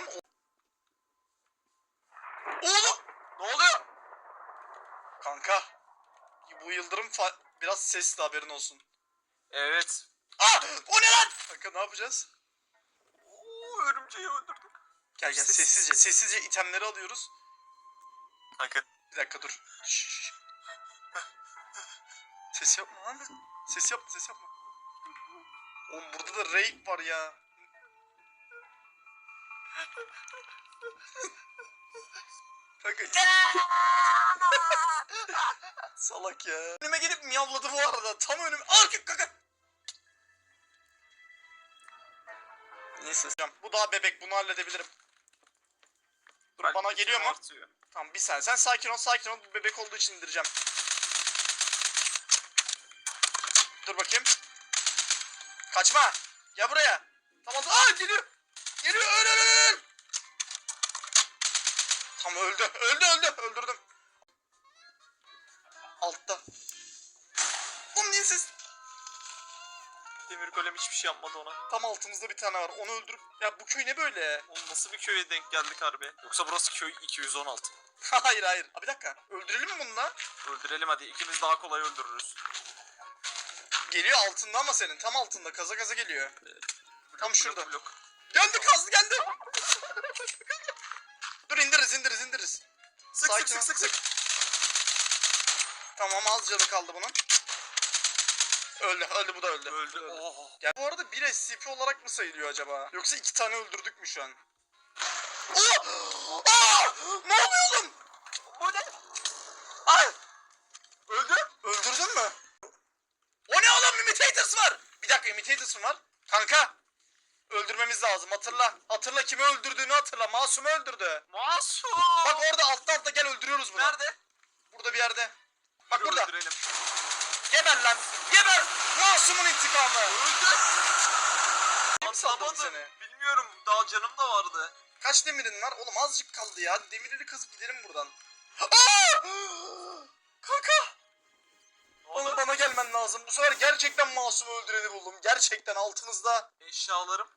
lan? Oğlum! Ne oluyor? Kanka. Bu yıldırım biraz sesli haberin olsun. Evet. Aa! O ne lan? Kanka ne yapacağız? Oo, örümceği öldürdük. Gel gel Ses- sessizce sessizce itemleri alıyoruz. Kanka. Bir dakika dur. Şşş. Ses yapma lan. Ses yapma ses yapma. Oğlum burada da raid var ya. Salak ya. Önüme gelip miyavladı bu arada. Tam önüme. Arka kanka. Neyse. Bu daha bebek. Bunu halledebilirim. Dur Bak, bana geliyor mu? artıyor. Tamam bir saniye. Sen sakin ol sakin ol. Bu bebek olduğu için indireceğim. Dur bakayım. Kaçma. Ya buraya. Tamam. Aa geliyor. Geliyor. Öl öl öl. Tamam öldü. Öldü öldü. Öldürdüm. Altta. Oğlum niye ses? Demir golem hiçbir şey yapmadı ona. Tam altımızda bir tane var. Onu öldürüp. Ya bu köy ne böyle? Oğlum nasıl bir köye denk geldik harbi? Yoksa burası köy 216. hayır hayır. Aa, bir dakika. Öldürelim mi bunu da? Öldürelim hadi. İkimiz daha kolay öldürürüz. Geliyor altında ama senin. Tam altında. Kaza kaza geliyor. Blok, Tam blok, şurada. blok. Geldi kazdı geldi. Dur indiririz indiririz indiririz. Sık Sakin sık sık sık sık. Tamam az canı kaldı bunun. Öldü öldü bu da öldü. Öldü. Oh. Ya bu arada bir SCP olarak mı sayılıyor acaba? Yoksa iki tane öldürdük mü şu an? Oh! Aa! Ne oluyor oğlum? Bu ne? Ay! Öldü. Öldürdün mü? O ne oğlum imitators var. Bir dakika imitators mı var? Kanka. Öldürmemiz lazım hatırla. Hatırla kimi öldürdüğünü hatırla. Masumu öldürdü. Masum. Bak orada altta altta gel öldürüyoruz bunu. Nerede? Burada bir yerde. Bak Yürü, burada. Öldürelim. Geber lan. Geber. Masumun intikamı. Öldü. Kim saldırdı seni? Bilmiyorum. Daha canım da vardı. Kaç demirin var? Oğlum azıcık kaldı ya. Demirleri kazıp gidelim buradan. Aa! Kanka. Oğlum bana gelmen lazım. Bu sefer gerçekten masumu öldüreni buldum. Gerçekten altınızda. Eşyalarım.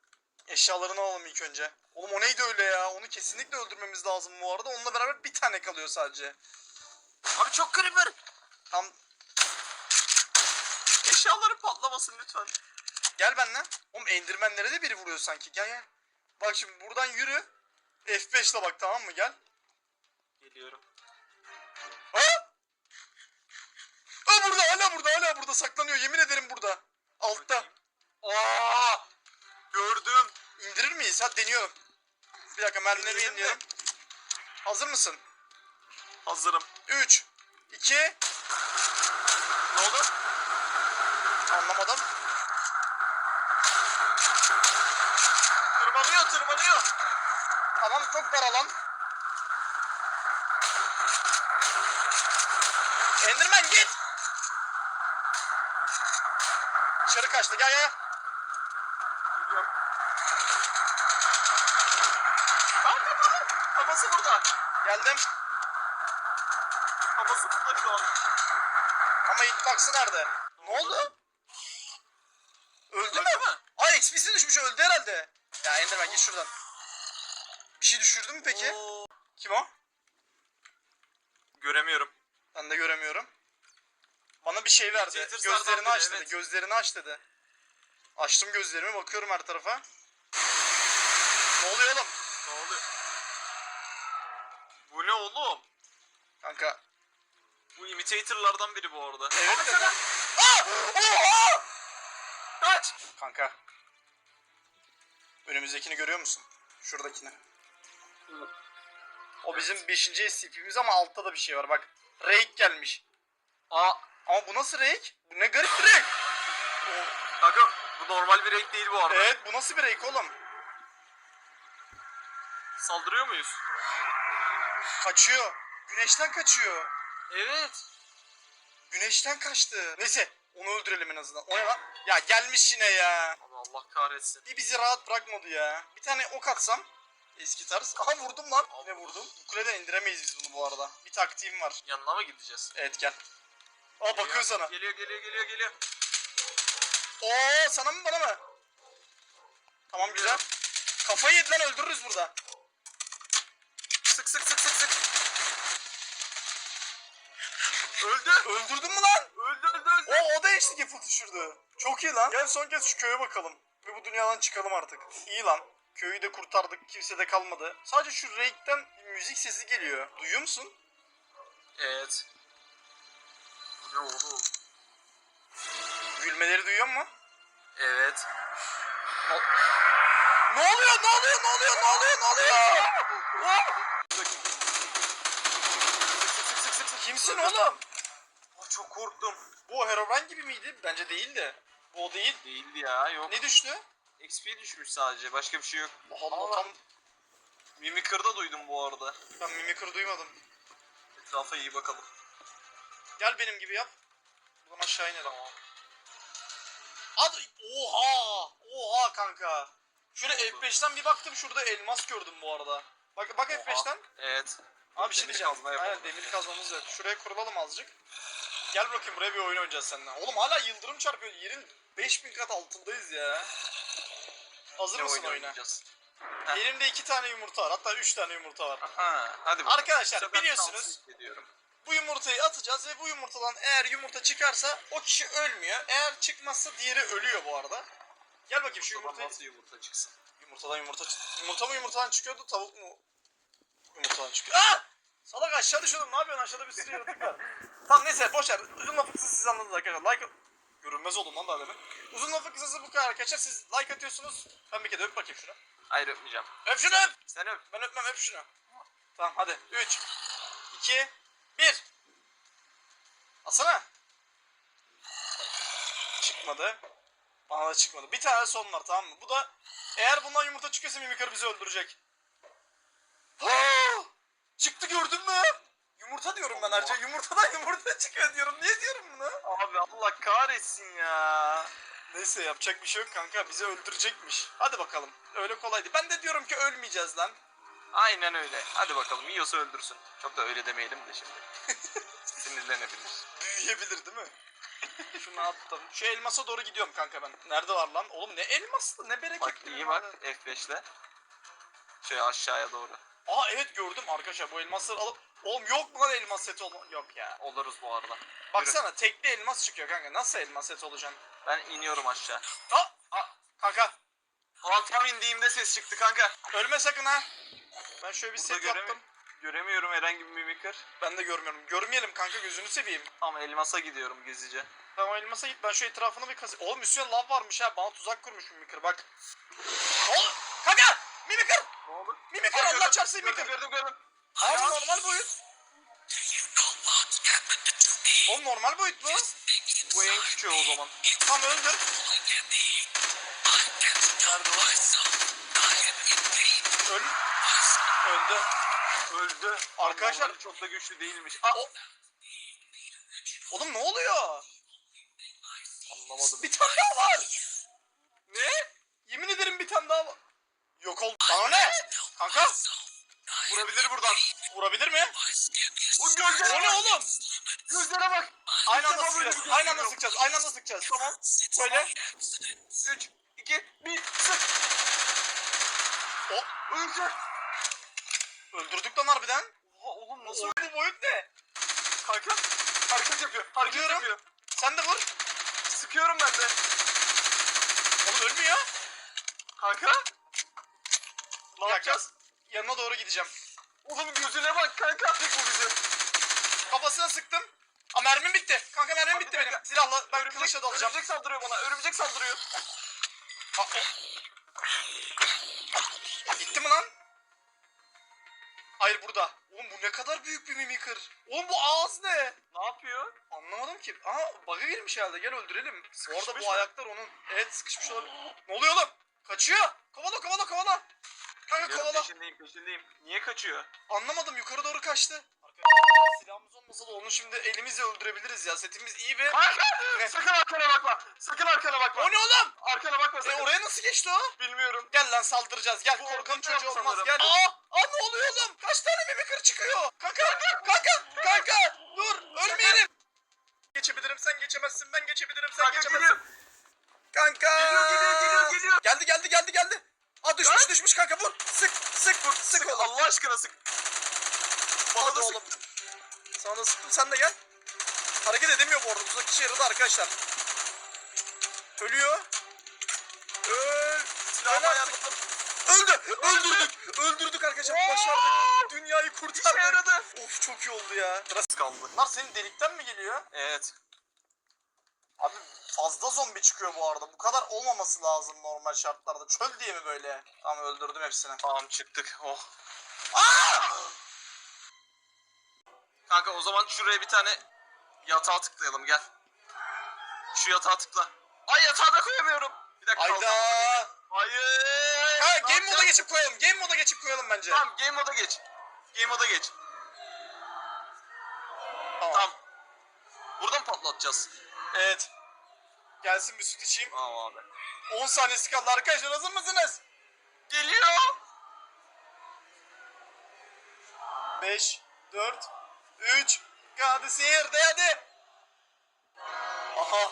Eşyalarını alalım ilk önce. Oğlum o neydi öyle ya? Onu kesinlikle öldürmemiz lazım bu arada. Onunla beraber bir tane kalıyor sadece. Abi çok creeper. Tam Eşyalarım patlamasın lütfen. gel benimle. Oğlum endirmenlere de biri vuruyor sanki. Gel gel. Bak şimdi buradan yürü. F5'le bak tamam mı? Gel. Geliyorum. Ha? Ha burada hala burada hala burada saklanıyor. Yemin ederim burada. Altta. Aa! Gördüm. İndirir miyiz? Hadi deniyorum. Bir dakika mermileri de. yenileyelim. Hazır mısın? Hazırım. 3 2 Ne oldu? Anlamadım. Tırmanıyor tırmanıyor. Tamam çok dar alan. Enderman git. Dışarı kaçtı gel gel. Kanka burada. Kafası burada. Geldim. Kafası burada şu an. Ama hitbox'ı nerede? Ne oldu? Öldü mü? Ay XP'si düşmüş öldü herhalde. Ya Enderman git şuradan. Bir şey düşürdü mü peki? Oo. Kim o? Göremiyorum. Ben de göremiyorum. Bana bir şey verdi. Twitter'lardan Gözlerini aç dedi. evet. Gözlerini aç dedi. Açtım gözlerimi bakıyorum her tarafa. Ne oluyor oğlum? Bu ne oğlum? Kanka. Bu imitatorlardan biri bu arada. Evet de sana- Aa! Oha! Kaç! Kanka. Önümüzdekini görüyor musun? Şuradakini. O bizim 5. SCP'miz ama altta da bir şey var bak. Rake gelmiş. Aa! Ama bu nasıl Rake? Bu ne garip bir Rake. Kanka bu normal bir renk değil bu arada. Evet bu nasıl bir Rake oğlum? Saldırıyor muyuz? Kaçıyor. Güneşten kaçıyor. Evet. Güneşten kaçtı. Neyse onu öldürelim en azından. O ne lan? Ya gelmiş yine ya. Abi Allah kahretsin. Bir bizi rahat bırakmadı ya. Bir tane ok atsam. Eski tarz. Aha vurdum lan. Ne vurdum? Bu kuleden indiremeyiz biz bunu bu arada. Bir taktiğim var. Yanına mı gideceğiz? Evet gel. Aa bakıyor Geliyor, sana. Geliyor geliyor geliyor geliyor. Oo sana mı bana mı? Tamam güzel. Kafayı yedi lan öldürürüz burada. Sık sık sık sık sık. Öldü. Öldürdün mü lan? Öldü öldü öldü. O, o da eşlik yapıl düşürdü. Çok iyi lan. Gel son kez şu köye bakalım. Ve bu dünyadan çıkalım artık. İyi lan. Köyü de kurtardık. Kimse de kalmadı. Sadece şu renkten müzik sesi geliyor. Duyuyor musun? Evet. Ne oldu? Gülmeleri duyuyor mu? Evet. Ne oluyor? Ne oluyor? Ne oluyor? Ne oluyor? Ne oluyor? Kimsin oğlum? Aa, çok korktum. Bu Herobrine gibi miydi? Bence değildi. Bu o değil. Değildi ya yok. Ne düştü? XP düşmüş sadece başka bir şey yok. Allah Allah tam Mimikır'da duydum bu arada. ben mimikır duymadım. Etrafa iyi bakalım. Gel benim gibi yap. Buradan aşağı inelim. Ad Oha! Oha kanka. Şöyle F5'ten bir baktım şurada elmas gördüm bu arada. Bak bak Oha. F5'ten. Evet. Abi bir şey Demir diyeceğim. kazma yapalım. Aynen demir kazmamız yok. Şuraya kurulalım azıcık. Gel bakayım buraya bir oyun oynayacağız seninle. Oğlum hala yıldırım çarpıyor. Yerin 5000 kat altındayız ya. Hazır Ne mısın oyun oyuna? oynayacağız? Heh. Elimde iki tane yumurta var. Hatta üç tane yumurta var. Aha, hadi bakalım. Arkadaşlar, Bu sefer biliyorsunuz- hissediyorum. Bu yumurtayı atacağız ve bu yumurtadan eğer yumurta çıkarsa o kişi ölmüyor. Eğer çıkmazsa diğeri ölüyor bu arada. Gel bakayım şu Şuradan yumurtayı. nasıl yumurta çıksın? Yumurtadan yumurta Yumurta mı yumurtadan çıkıyordu tavuk mu? Yumurtadan çıkıyor. Aa! Salak aşağı düşüyordum. Ne yapıyorsun? Aşağıda bir sürü yaratık var. tamam neyse boş ver. Uzun lafı kısası siz anladınız arkadaşlar. Like Görünmez oldum lan daha demin. Uzun lafı kısası bu kadar arkadaşlar. Siz like atıyorsunuz. Ben bir kere öp bakayım şunu. Hayır öpmeyeceğim. Öp şunu öp. Sen öp. Ben öpmem öp şunu. Tamam hadi. 3 2 1 Asana. Çıkmadı. Bana da çıkmadı. Bir tane son var tamam mı? Bu da eğer bundan yumurta çıkıyorsa Mimikır bizi öldürecek. Aa! Çıktı gördün mü? Yumurta diyorum ben ayrıca. Yumurtadan yumurta çıkıyor diyorum. Niye diyorum bunu? Abi Allah kahretsin ya. Neyse yapacak bir şey yok kanka. Bizi öldürecekmiş. Hadi bakalım. Öyle kolaydı. Ben de diyorum ki ölmeyeceğiz lan. Aynen öyle. Hadi bakalım yiyorsa öldürsün. Çok da öyle demeyelim de şimdi. Sinirlenebilir. Büyüyebilir değil mi? Şunu attım. Şu elmasa doğru gidiyorum kanka ben. Nerede var lan? Oğlum ne elması ne bereket. Bak iyi bak F5'le. Şöyle aşağıya doğru. Aa evet gördüm arkadaşlar bu elmasları alıp. Oğlum yok mu lan elmas seti olma? Yok ya. Oluruz bu arada. Baksana tekli elmas çıkıyor kanka. Nasıl elmas seti olacaksın? Ben iniyorum aşağı. Aa, aa, kanka Ulan tam indiğimde ses çıktı kanka. ölme sakın ha. Ben şöyle bir Burada set yaptım. Göremiyorum herhangi bir mimikır. Ben de görmüyorum. Görmeyelim kanka gözünü seveyim. Ama elmasa gidiyorum gezice. Tamam elmasa git ben şu etrafını bir kazı. Oğlum üstüne lav varmış ha. Bana tuzak kurmuş Mimikır bak. Oğlum kanka Mimikır. Ne oldu? Mimikır Allah çarpsın Mimikır. gördüm gördüm. Ya. normal boyut. Oğlum normal boyut bu. Bu en küçüğü o zaman. Tam öldür. Nerede o? Öl. Öldü. Öldü. Arkadaşlar- çok da güçlü değilmiş. Aa, O... Oğlum ne oluyor? anlamadım. Bir tane daha var. Ne? Yemin ederim bir tane daha var. Yok oldu. Bana ne? Kanka Vurabilir buradan. vurabilir mi? O gözlere O ne bak. oğlum? Gözlere bak. Aynı anda sıkacağız. Aynı anda sıkacağız. Aynı anda sıkacağız. Tamam. Böyle. 3, 2, 1, sık. O Öldü. Öldürdük lan harbiden. Oha oğlum nasıl Oğlum bu boyut ne? Kanka hareket yapıyor. Hareket Vuruyorum. yapıyor. Sen de vur. Sıkıyorum ben de. Oğlum ölmüyor. Kanka. Bir Ne dakika. yapacağız? Yanına doğru gideceğim. Oğlum gözüne bak kanka. Tek bu bizi. Kafasına sıktım. Aa mermim bitti. Kanka mermim bitti benim. Silahla ben kılıçla dalacağım. örümcek saldırıyor bana. Örümcek saldırıyor. Aa, o- Hayır burada. Oğlum bu ne kadar büyük bir mimikır. Oğlum bu ağız ne? Ne yapıyor? Anlamadım ki. Aa bug'a girmiş herhalde. Gel öldürelim. Sıkışmış bu mı? ayaklar onun. Evet sıkışmış olabilir. Ne oluyor oğlum? Kaçıyor. Kovala kovala kovala. Kanka kovala. peşindeyim peşindeyim. Niye kaçıyor? Anlamadım yukarı doğru kaçtı. Arkadaşlar silahımız olmasa da onu şimdi elimizle öldürebiliriz ya. Setimiz iyi ve... Kanka! Ne? Sakın arkana bakma. Sakın arkana bakma. O ne oğlum? Arkana bakma E sakın. oraya nasıl geçti o? Bilmiyorum. Gel lan saldıracağız. Gel Bu korkan çocuğu yok olmaz. sanırım. Gel. Aa, aa ne oluyor oğlum? Kaç tane mimikır çıkıyor? Kanka kanka kanka dur ölmeyelim. Geçebilirim sen geçemezsin ben geçebilirim sen Kanka geçemezsin. geliyor. Kanka. Geliyor geliyor geliyor geliyor. Geldi geldi geldi geldi. Aa düşmüş Lan. düşmüş kanka vur. Sık sık vur sık, oğlum. Allah aşkına sık. Bana Hadi da oğlum. sık. Sana da sıktım sen de gel. Hareket edemiyor bu arada. Tuzak işe yaradı arkadaşlar. Ölüyor. Öl. Silahımı Öl ayarladım. Öldü. Öldürdük. Öldürdük arkadaşlar. Başardık. Dünyayı İşe kurtardık. yaradı. Of çok iyi oldu ya. Biraz kaldı. Bunlar senin delikten mi geliyor? Evet. Abi fazla zombi çıkıyor bu arada. Bu kadar olmaması lazım normal şartlarda. Çöl diye mi böyle? Tamam öldürdüm hepsini. Tamam çıktık. Oh. Aa! Kanka o zaman şuraya bir tane yatağa tıklayalım gel. Şu yatağa tıkla. Ay yatağa da koyamıyorum. Bir dakika. Ayda. kalkan. Hayır. Ha game moda yapacağız? geçip koyalım. Game moda geçip koyalım bence. Tamam game moda geç. Game moda geç. Tamam. Tamam. Buradan patlatacağız. Evet. Gelsin bir süt içeyim. Tamam abi. 10 saniyesi kaldı arkadaşlar hazır mısınız? Geliyor. 5, 4, 3, hadi sihirde hadi. Aha.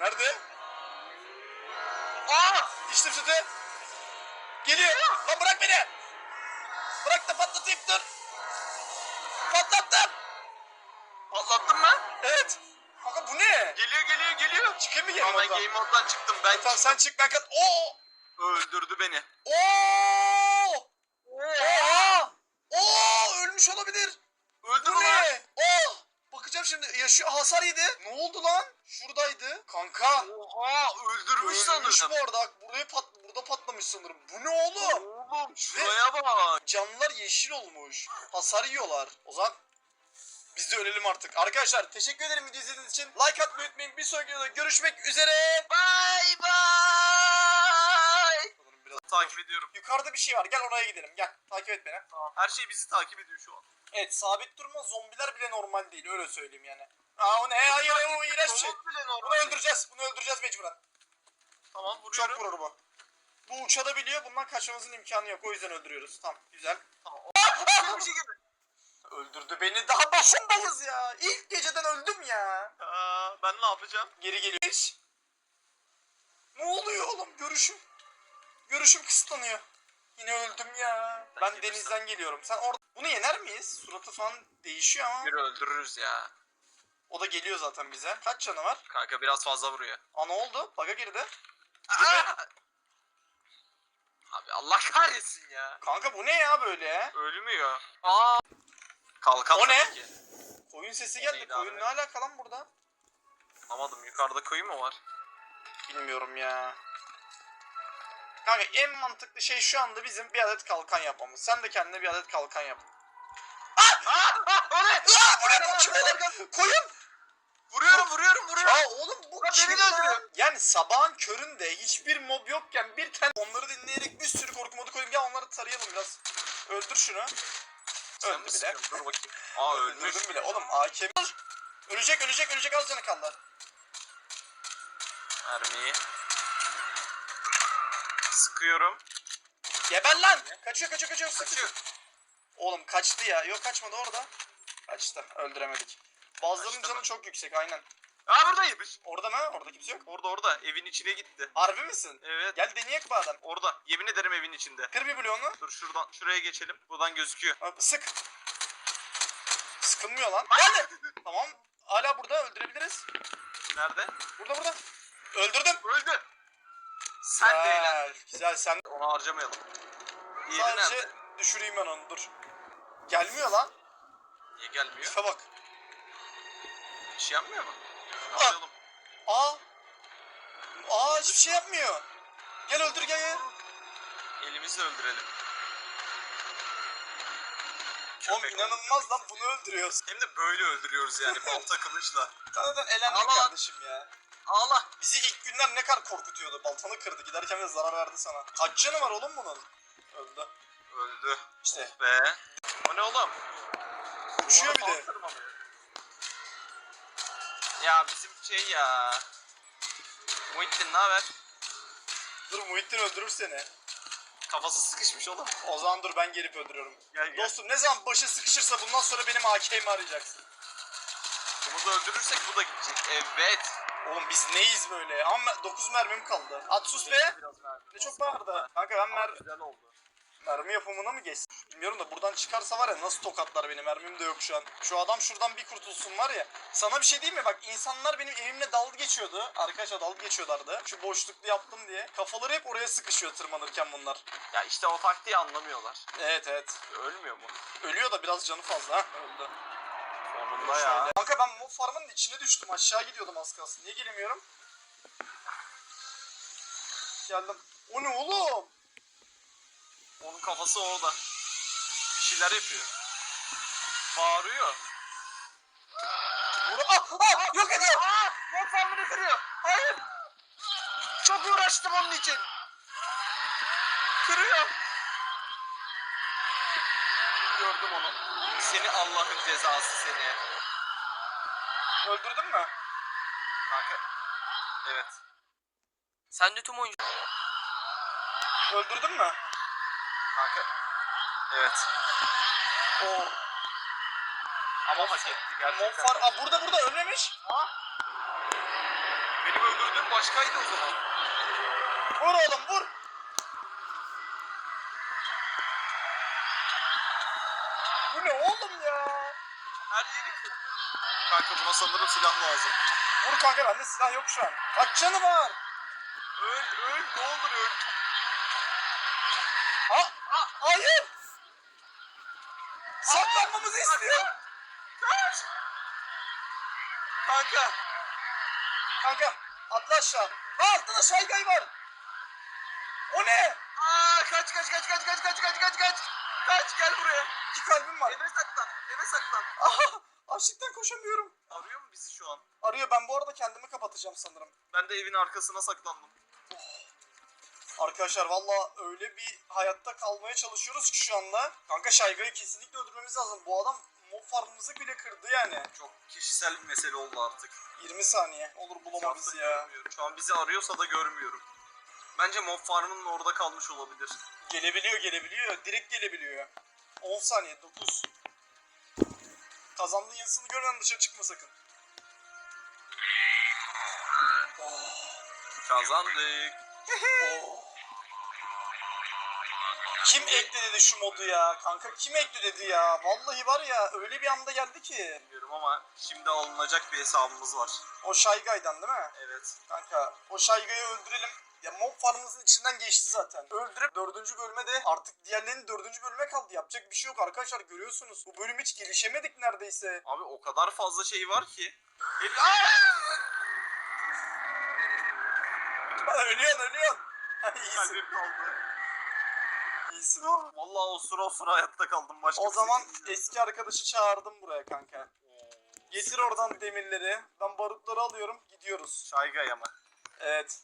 Nerede? Aa! İçtim sütü. Geliyor. Lan bırak beni. Bırak da patlatayım dur. Patlattım. Patlattın mı? Evet. Kanka bu ne? Geliyor geliyor geliyor. Çıkayım mı game ben mode'dan? game mode'dan çıktım. Ben Tamam sen çık ben kat. Oo! öldürdü beni. Oo! Oha! Oo! Ölmüş olabilir. Öldü Bu mü lan? ne? Oh! Bakacağım şimdi. Yaşıyor hasar yedi. Ne oldu lan? Şuradaydı. Kanka. Oha öldürmüş Ölmüş sanırım. bu arada. Buraya pat burada patlamış sanırım. Bu ne oğlum? Oğlum şuraya bak. Canlılar yeşil olmuş. Hasar yiyorlar. O zaman biz de ölelim artık. Arkadaşlar teşekkür ederim video izlediğiniz için. Like atmayı unutmayın. Bir sonraki videoda görüşmek üzere. Bye bye. Takip ediyorum. Yukarıda bir şey var. Gel oraya gidelim. Gel. Takip et beni. Tamam. Her şey bizi takip ediyor şu an. Evet sabit durma zombiler bile normal değil. Öyle söyleyeyim yani. Aa o ne? Hayır o iğrenç bir şey. Robot bile normal. Bunu öldüreceğiz. Bunu öldüreceğiz mecburen. Tamam vuruyorum. Çok vurur bu. Bu uçabiliyor. Bundan kaçmamızın imkanı yok. O yüzden öldürüyoruz. Tamam. Güzel. Tamam. Bir şey geldi. Öldürdü beni. Daha başındayız ya. İlk geceden öldüm ya. Aa, ben ne yapacağım? Geri geliyor. Ne oluyor oğlum? Görüşüm. Görüşüm kısıtlanıyor. Yine öldüm ya. Ben denizden geliyorum. Sen orada... Bunu yener miyiz? Suratı falan değişiyor ama. Bir öldürürüz ya. O da geliyor zaten bize. Kaç canı var? Kanka biraz fazla vuruyor. Aa ne oldu? Baga girdi. Aa! Abi Allah kahretsin ya. Kanka bu ne ya böyle? Ölmüyor. Aa. Kalkan O ne? ki. Koyun sesi geldi. Koyun abi? ne alaka lan burada? Anlamadım yukarıda koyu mu var? Bilmiyorum ya. Kanka en mantıklı şey şu anda bizim bir adet kalkan yapmamız. Sen de kendine bir adet kalkan yap. Aa! O ne? Aa, bu ne? Kim? Koyun! Vuruyorum vuruyorum vuruyorum. Ya oğlum bu Lan beni de öldürüyor. Yani sabahın köründe hiçbir mob yokken bir tane onları dinleyerek bir sürü korku modu koyayım. Gel onları tarayalım biraz. Öldür şunu. Sen Öldü bile. Dur bakayım. Aa ölmüş. Öldürdüm bile. Oğlum AKM. Ölecek ölecek ölecek az canı kaldı. Mermiyi. Sıkıyorum. Geber lan. Kaçıyor kaçıyor kaçıyor. Sık, Kaçıyor. sık. Oğlum kaçtı ya. Yok kaçmadı orada. Kaçtı. Öldüremedik. Bazılarının Kaçtı canı mı? çok yüksek aynen. Aa buradaymış. Orada mı? Orada kimse yok. Orada orada evin içine gitti. Harbi misin? Evet. Gel deneyek badem. Orada. Yemin ederim evin içinde. Kır bir bloğunu. Dur şuradan şuraya geçelim. Buradan gözüküyor. Bak, Sık. Sıkılmıyor lan. Geldi. tamam. Hala burada öldürebiliriz. Nerede? Burada burada. Öldürdüm. Öldü. Sen de eğlen. Güzel, sen. Onu harcamayalım. Diğeri Sadece nerede? düşüreyim ben onu dur. Gelmiyor lan. Niye gelmiyor? Tipe bak. Bir şey yapmıyor mu? Alıyorum. Aa. Aa hiçbir şey yapmıyor. Gel öldür gel gel. Elimizle öldürelim. Oğlum Köpek inanılmaz lan bunu öldürüyoruz. Hem de böyle öldürüyoruz yani balta kılıçla. Zaten al. kardeşim ya. Ağla. Bizi ilk günler ne kadar korkutuyordu. Baltanı kırdı. Giderken de zarar verdi sana. Kaç canı var oğlum bunun? Öldü. Öldü. İşte. Be. O ne oğlum? Uçuyor bir de. Ya bizim şey ya. Muhittin ne haber? Dur Muhittin öldürür seni. Kafası sıkışmış oğlum. O zaman dur ben gelip öldürüyorum. Gel gel. Dostum ne zaman başı sıkışırsa bundan sonra benim AK'mi arayacaksın. Bunu da öldürürsek bu da gidecek. Evet. Oğlum biz neyiz böyle? Ama 9 mermim kaldı. At sus be. Ne çok bağırdı. Kanka ben mer Güzel oldu. Mermi yapımına mı geçsin? Bilmiyorum da buradan çıkarsa var ya nasıl tokatlar beni mermim de yok şu an. Şu adam şuradan bir kurtulsun var ya. Sana bir şey diyeyim mi? Bak insanlar benim evimle dalga geçiyordu. Arkadaşlar dalga geçiyorlardı. Şu boşluklu yaptım diye. Kafaları hep oraya sıkışıyor tırmanırken bunlar. Ya işte o taktiği anlamıyorlar. Evet evet. Ölmüyor mu? Ölüyor da biraz canı fazla ha. Öldü. Şöyle. Kanka ben mob farmının içine düştüm. Aşağı gidiyordum az kalsın. Niye gelemiyorum? Geldim. O ne oğlum? Onun kafası orada. Bir şeyler yapıyor. Bağırıyor. Vur ah, ah, yok ediyor. Aa! Mod farmını kırıyor. Hayır. Çok uğraştım onun için. Kırıyor. Gördüm onu. Seni Allah'ın cezası seni. Öldürdün mü? Kanka. Evet. Sen de tüm oyuncu... Öldürdün mü? Kanka. Evet. Oo. Ama hak etti gerçekten. Mob far. Aa burada burada ölmemiş. Benim öldürdüğüm başkaydı o zaman. Vur oğlum vur. Ne oğlum ya? Her yeri kır. Kanka buna sanırım silah lazım. Vur kanka bende silah yok şu an. Kaç canı var? Öl öl ne olur öl. Ha, ha, hayır. Saklanmamızı istiyor. Kaç. Kanka. Kanka atla aşağı. Ha altta da şaygay var. O ne? Aa kaç kaç kaç kaç kaç kaç kaç kaç kaç. Kaç gel buraya. İki kalbim var. Eve saklan. Eve saklan. Aha, açlıktan koşamıyorum. Arıyor mu bizi şu an? Arıyor ben bu arada kendimi kapatacağım sanırım. Ben de evin arkasına saklandım. Arkadaşlar valla öyle bir hayatta kalmaya çalışıyoruz ki şu anda. Kanka Şayga'yı kesinlikle öldürmemiz lazım. Bu adam mob farmımızı bile kırdı yani. Çok kişisel bir mesele oldu artık. 20 saniye. Olur bulama Şu anda bizi ya. görmüyorum. Şu an bizi arıyorsa da görmüyorum. Bence mob farmının orada kalmış olabilir. Gelebiliyor gelebiliyor. Direkt gelebiliyor. 10 saniye 9. Kazandığın yazısını görmeden dışarı çıkma sakın. Oh, Kazandık. oh. Kim ekle dedi şu modu ya? Kanka kim ekle dedi ya? Vallahi var ya öyle bir anda geldi ki. Bilmiyorum ama şimdi alınacak bir hesabımız var. O Şaygay'dan değil mi? Evet. Kanka o Şayga'yı öldürelim. Ya mob farmımızın içinden geçti zaten. Öldürüp dördüncü bölüme de artık diğerlerinin dördüncü bölüme kaldı. Yapacak bir şey yok arkadaşlar görüyorsunuz. Bu bölüm hiç gelişemedik neredeyse. Abi o kadar fazla şey var ki. Aa! ölüyorsun ölüyorsun. iyisin Kalbim kaldı. iyisin. Vallahi o sıra o sıra hayatta kaldım. Başka O bir şey zaman bilmiyorum. eski arkadaşı çağırdım buraya kanka. Getir oradan demirleri. Ben barutları alıyorum. Gidiyoruz. Şaygaya mı? Evet.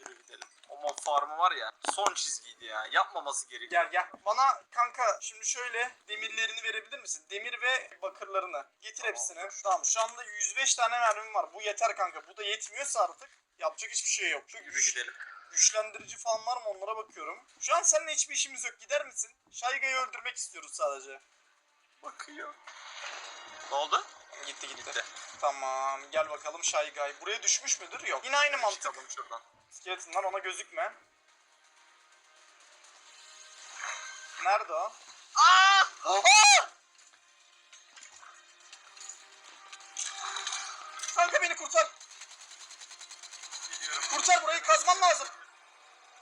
Yürü gidelim. O mob farmı var ya son çizgiydi ya. Yapmaması gerekiyor. Gel gel. Bana kanka şimdi şöyle demirlerini verebilir misin? Demir ve bakırlarını. Getir Tamam, hepsini. dur. Tamam şu anda 105 tane mermim var. Bu yeter kanka. Bu da yetmiyorsa artık yapacak hiçbir şey yok. Şu Yürü güç- gidelim. güçlendirici falan var mı onlara bakıyorum. Şu an seninle hiçbir işimiz yok. Gider misin? Şayga'yı öldürmek istiyoruz sadece. Bakıyor. Ne oldu? Gitti gitti. Gitti. Tamam gel bakalım Şaygay. Buraya düşmüş müdür? Yok. Yine aynı mantık. Çıkalım şuradan. Skeletonlar ona gözükme. Nerede o? Aa! Aa! Kanka beni kurtar. Geliyorum. Kurtar burayı kazman lazım.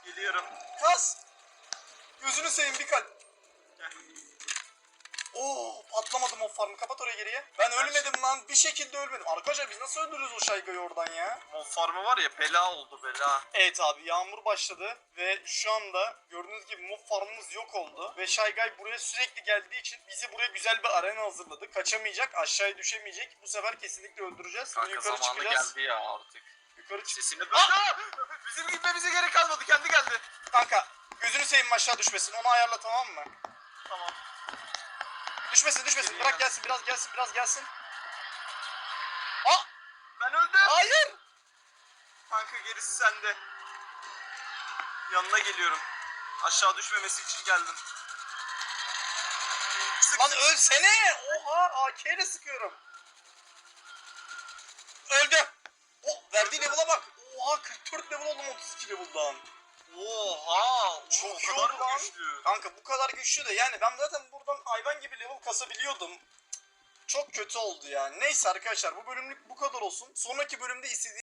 Geliyorum. Kaz. Gözünü seveyim bir kalp. Gel. Oo patlamadım o farmı. Kapat oraya geriye. Ben ölmedim lan. Bir şekilde ölmedim. Arkadaşlar biz nasıl öldürürüz o şaygayı oradan ya? Mob farmı var ya bela oldu bela. Evet abi yağmur başladı ve şu anda gördüğünüz gibi mob farmımız yok oldu. Ve Şaygay buraya sürekli geldiği için bizi buraya güzel bir arena hazırladı. Kaçamayacak, aşağıya düşemeyecek. Bu sefer kesinlikle öldüreceğiz. Kanka yukarı zamanı çıkacağız. geldi ya artık. Yukarı çık. Sesini duydum. Bizim gitmemize gerek kalmadı. Kendi geldi. Kanka gözünü seveyim aşağı düşmesin. Onu ayarla tamam mı? Tamam. Düşmesin düşmesin. Bırak gelsin biraz gelsin biraz gelsin. Aa! Ben öldüm. Hayır! Kanka gerisi sende. Yanına geliyorum. Aşağı düşmemesi için geldim. Sık Lan sık. ölsene! Oha AK ile sıkıyorum. Öldü. O verdiği level'a bak. Oha 44 level oldum 32 level'dan. Oha! Çok iyi kadar oldu lan. güçlü? Kanka bu kadar güçlü de yani ben zaten buradan hayvan gibi level kasabiliyordum. Çok kötü oldu yani. Neyse arkadaşlar bu bölümlük bu kadar olsun. Sonraki bölümde istediğiniz